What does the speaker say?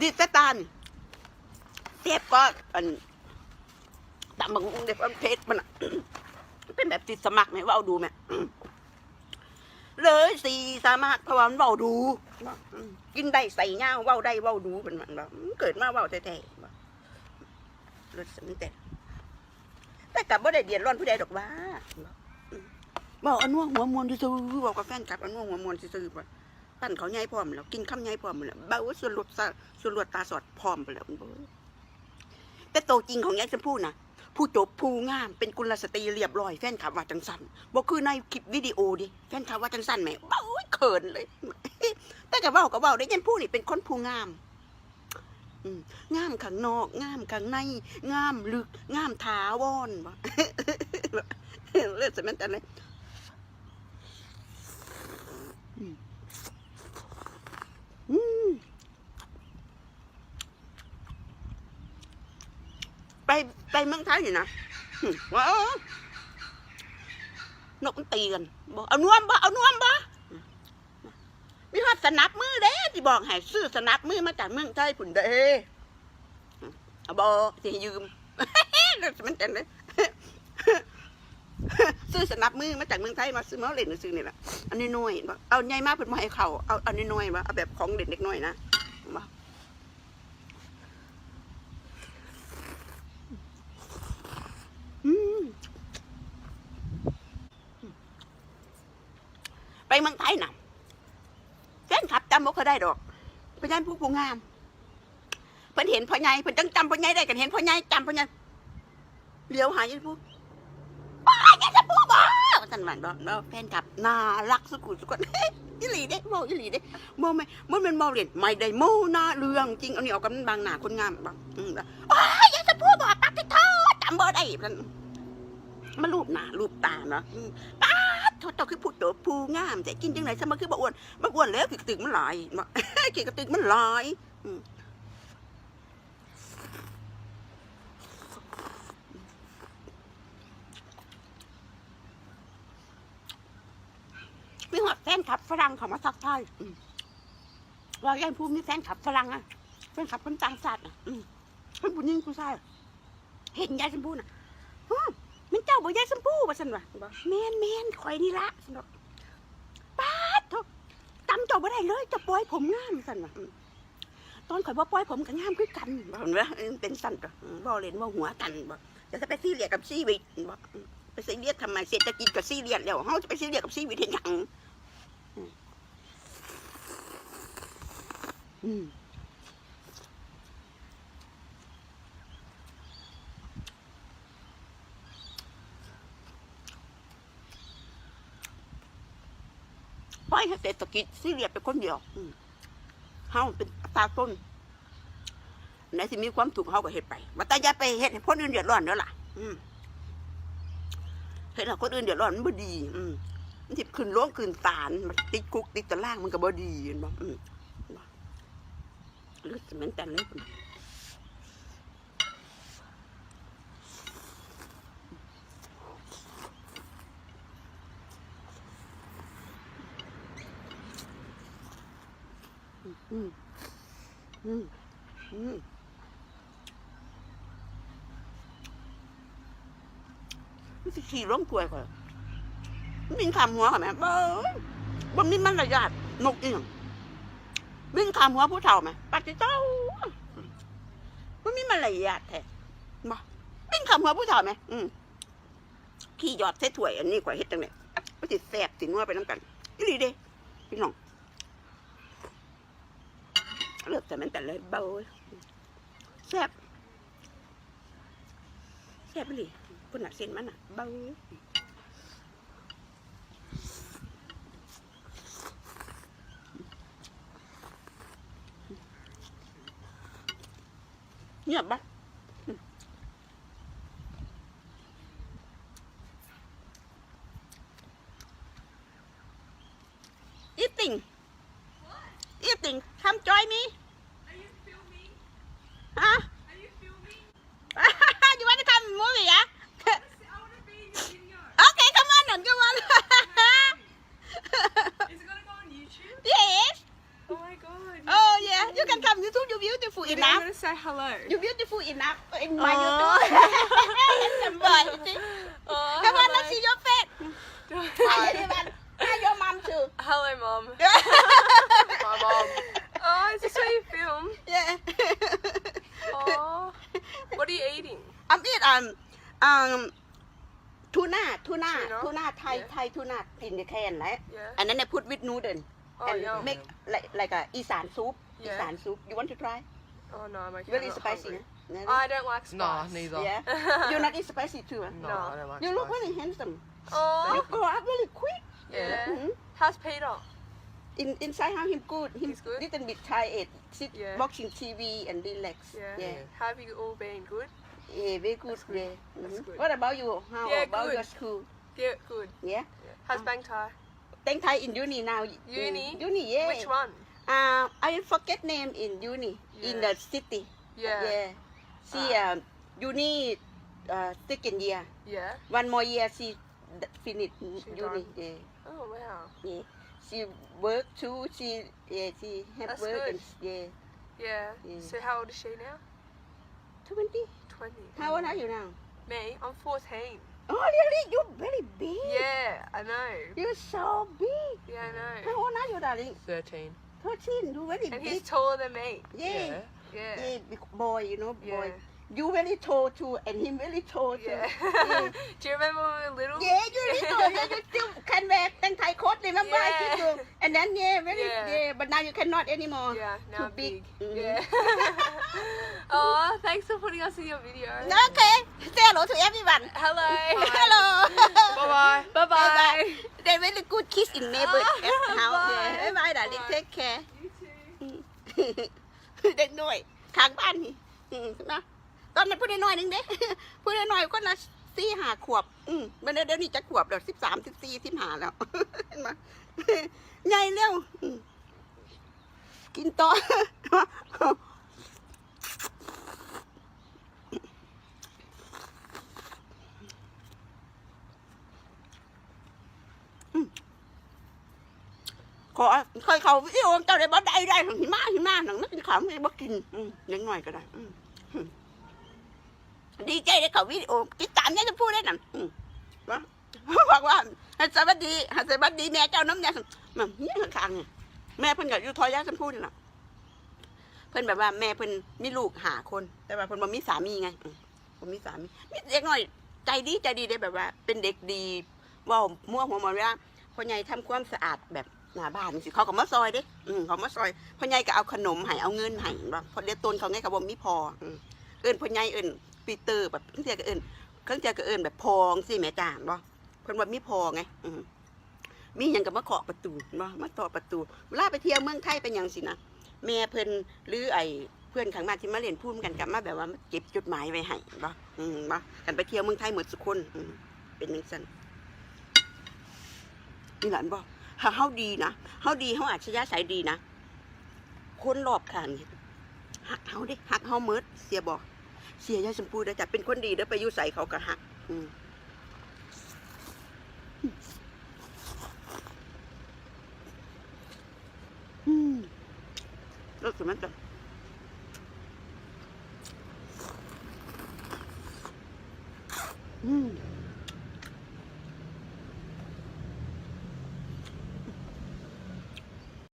ดีดสตานเทปก็อันตำบักหุ่งเด็กเพชรมันเป็นแบบติดสมัครไหมว่าเอาดูไหมเลยสีสามารถพว่ามันเว้าดู กินได้ใส่เงาเว้าได้เว้าดูเป็นมันแบบเกิดมาเว้าแท้ๆบ่รถสมแต่แต่กลับบ่ได้เดียดร้อนผู้ใดดอกว่าบอกอันว่าหัวมวนซื่อบอกกับแฟนกลับอันว่าหัวมวนซื่อๆบ่ ปั้นเขาใหญ่พร้อมแล้วกินคำใหญ่พร้อมแล้วเบาส่วนลดส่วนลดตาสอดพร้อมไปแล้วแต่โตจริงของยายชมพู่นะผู้จบผู้งามเป็นกุลสตรีเรียบร้อยแฟนคลับว่าจังสันบอกคือในคลิปวิดีโอดิแฟนคลับว่าจังสันแหมเบ้าเขินเลย แต่กับว่ากับว่าได้ยันผู้นี่เป็นคนผู้งามอืมงามข้างนอกงามข้างในงามลึกงามถาวรวะเลือดสมันแต่เลยอืมอืม ไปไปเมืองไทยนี่นะว้าวนกมันตีกันบอกเอานวมบ่เอานวมบ่มีฮอดสนับมือเด้ที่บอกให้ซื้อสนับมือมาจากเมืองไทยผุนเด้เอาบอสิยืมเลือดสมันแต่เลยซื้อสนับมือมาจากเมืองไทยมาซื้อมาเล่นซื้อนี่แหละอันนี้น้อยเอาใหญ่มากเป็นมาให้เขาเอาอาน้อยๆว่าเอาแบบของเด็กเล็กน้อยนะบ่อืม ไปเมืองไทยน่ะแฟนขับจำบ่เขาได้ดอกเพราะฉะนั้นผู้ผู้งามเพิ่นเห็นพ่อใหญ่เพิ่นจังจำพ่อใหญ่ได้กันเห็นพ่อใหญ่จำพ่อใหญ่เลี้ยวหาอยู่ผู้ป้าแกจะพูดบ่ท่านหวานบอกเนาะแฟนคลับน่ารักสุกุสุกนยี่หลีเด้โมยี่หลีเด้โมไม่มันเป็นโมเรียนไม่ได้โมนะเรื่องจริงเอานี่เอากันบางหนาคนงามบอกอืมโอ้ยอยากจะพูดบอกปักที่โทษจำบ่ได้มันมารูปหน้ารูปตาเนาะป้า ดโทษตัวคือพูดตัวผู้งามแต่กินจังไหนซะมันคือบ่อ้วนบ่อ้วนแล้วกระตึกมันหลายกินกระตึกมันหลายมีหัวแฟนคลับฝรั่งเขามาทักไทยอืมว่ายังพูดมีแฟนคลับฝรั่งอะแฟนคลับคนต่างชาติอะอืมเป็นผู้หญิงผู้ชายเห็นยายชมพูน่ะ เจ้าบอกยายชมพูว่าสันวะบอกแมนแมนคอยนี่ละสันบอกป้าดเถอะจำเจ้าบ่ได้เลยเจะปล่อยผมงามสันวะอืมตอนข่อยบ่ปล่อยผมก็งามคือกันบอกเห็นไหมเออเป็นสันก็บ่เล่นบ่หัวกันบอกจะจะไปซีเรียสกับชีวิตบอกอืมไปซีเรียสทำไมเศรษฐกิจกับซีเรียสแล้วเฮาจะไปซีเรียสกับชีวิตเห็นหยังอืม อยเศรษฐกิจซีเรียสไปคนเดียวเฮาเป็นตาต้นไหนสิมีความถูกเฮาก็เฮ็ดไปว่าแต่อย่าไปเฮ็ดให้คนอื่นเดือดร้อนเด้อล่ะเฮ็ดให้คนอื่นเดือดร้อนมันบ่ดี อืมันสิขึ้นโรงขึ้นศาลมันติดคุกติดตารางมันก็บ่ดีเห็นบ่อืมเลือดเหมือนกันเลย อืมอืมอืมมันสิขี่ล้มกล้วยก่อนมันบินขามหัวก่อนไหมเบ้อบนนี้มันระยะนกอีหยังวิ่งขามหัวผู้เฒ่าไหมปฏิเจ้ามันมีมารยาทแท้มาวิ่งขามหัวผู้เฒ่าไหมอืมขี้หยอดใส่ถ้วยอันนี้กว่าเฮ็ดจังเลยมันสิแสบสินัวไปน้ำกันอีหลีเด้พี่น้อง เลือกแต่มันแต่เลยเบาแซ่บแซ่บอีหลีพุ่นน่ะเส้นมันอะเบาเงียบปะอืมอีติงอีติง come join me Are you filming? ฮะ Are you filming? you want to come movie อะ I want to be in your video. okay come on then come on Is it gonna go on YouTube? yes Oh my god. oh yeah you can come YouTube you beautiful I'm enough gonna say hello. you beautiful enough in my Oh. YouTube handsome boy you see Oh, come on hello. let's see your face hi Hi. everyone hi your mom too Hello, mom. My mom. Oh, is this what you film? yeah Oh, what are you eating? I'm eat um um tuna tuna Tuna? tuna Thai Yeah. Thai tuna in the can right Yeah. and then I put with noodle Oh, and yum. make like like a Isan soup Yeah. Isan soup you want to try Oh no, I'm okay. very I'm not spicy hungry. no? I don't like spice. Nah, neither. yeah you not eat spicy too huh? No, No. I don't like you look really very handsome you Oh, grow up really quick yeah. Mhm. How's Peter? in inside how him good him He's good? little bit tired sit Yeah. watching TV and relax Yeah. yeah How have you all been? Good? yeah very good That's good. yeah That's Mhm. good. what about you how Yeah, about good. your school Yeah, good. yeah How's Um, Bang Thai? Thank Thai in uni now Uni? uni yeah Which one? Uh, I forget name in uni in Yeah. the city. Yeah. Yeah. She Ah. um, uni uh, second year. Yeah. One more year she d- finish She uni. done. Yeah. Oh wow. Yeah. She work too. She yeah. She have That's work good. and yeah. Yeah. Yeah. So how old is she now? Twenty. Twenty. How old are you now? Me? I'm fourteen. Oh really? You're very big. Yeah, I know. You're so big. Yeah, I know. How old are you, darling? 13. Thirteen. You very And big. he's taller than me. yeah. Yeah. Yeah. big boy. You know, Yeah. Boy. You very tall too, and him very tall too. Yeah. Yeah. Do you remember when we were little? Yeah, you little, yeah, you still can wear tang Thai coat, remember I Yeah. told you. And then yeah, very Yeah. yeah. but now you cannot anymore. Yeah, Too now I'm big. big. Mhm. Yeah. oh, thanks for putting us in your video. Okay, say hello to everyone. Hello. Hello. Bye-bye. Bye bye. They very good kiss in neighbor Ah, house. bye. Yeah. Bye bye, darling. Bye. Take care. You too. เด็กน้อยข้างบ้านนี่อืมนะ ตอนนั้นพูดน้อยนึงเด้พูดน้อยก็ละสี่หาขวบ อืมมันเดี๋ยวนี้จะขวบแล้วสิบสามสิบสี่สิบห้าแล้วเห็นไหมใหญ่เร็วกินต่ออืมขอเคยเขาวิดีโอเจ้าได้บ่ได้ได้ถึงหิมะหิมะหนังนักกินขาวไม่บ่กินอืมเล็กหน่อยก็ได้อืม ดีใจได้เขาวิดีโอติดตามเนี่ยจะพูดได้นั่นอืมว่าบอกว่าให้สวัสดีให้สวัสดีแม่เจ้าน้ำยามันเนี่ยข้างๆเนี่ยแม่เพิ่นกับยูทอยาสัมพูดนี่น่ะเพิ่นแบบว่าแม่เพิ่นมีลูกหาคน แต่ว่าเพิ่นบ่มีสามีไงมบ่มีสามีมีเด็กน้อยใจดีใจดีได้แบบว่า เป็นเด็กดีว่ามั่วหัวมอนว่าพ่อใหญ่ทำความสะอาดแบบหน้าบ้านสิเขาก็มาซอยเด้อืมเขามาซอยพ่อใหญ่ก็เอาขนมให้เอาเงินให้ว่าพอเดี๋ยวตนเขาไงเขาบ่มีพออืม เอิ้นพ่อใหญ่เอิ้นปีเตอร์แบบเครื่องเจียก็เอิ้นเครื่องเจียก็เอิ้นแบบพองสิแม่จ้าบ่เพิ่นว่ามีพองไงมีหยังก็มาเคาะประตูบ่มาเคาะประตูเวลาไปเที่ยวเมืองไทยเป็นหยังสินะแม่เพิ่นหรือไอ้เพื่อนข้างบ้านที่มาเรียนพูดกันกลับมาแบบว่าเก็บจดหมายไว้ให้บ่อืมบ่กันไปเที่ยวเมืองไทยหมดทุกคนเป็นจังซั่นนี่หลานบ่ถ้าเฮาดีนะเฮาดีเฮาอาชญาสายดีนะ คนรอบข้างนี่หักเฮาด้หักเฮาเมิดเสียบ่ เสียยายชมพูเด้อจ้ะเป็นคนดีเด้อไปยุ่ใส่เขากะหักอืมอืมเลิกสิมันจ้ะ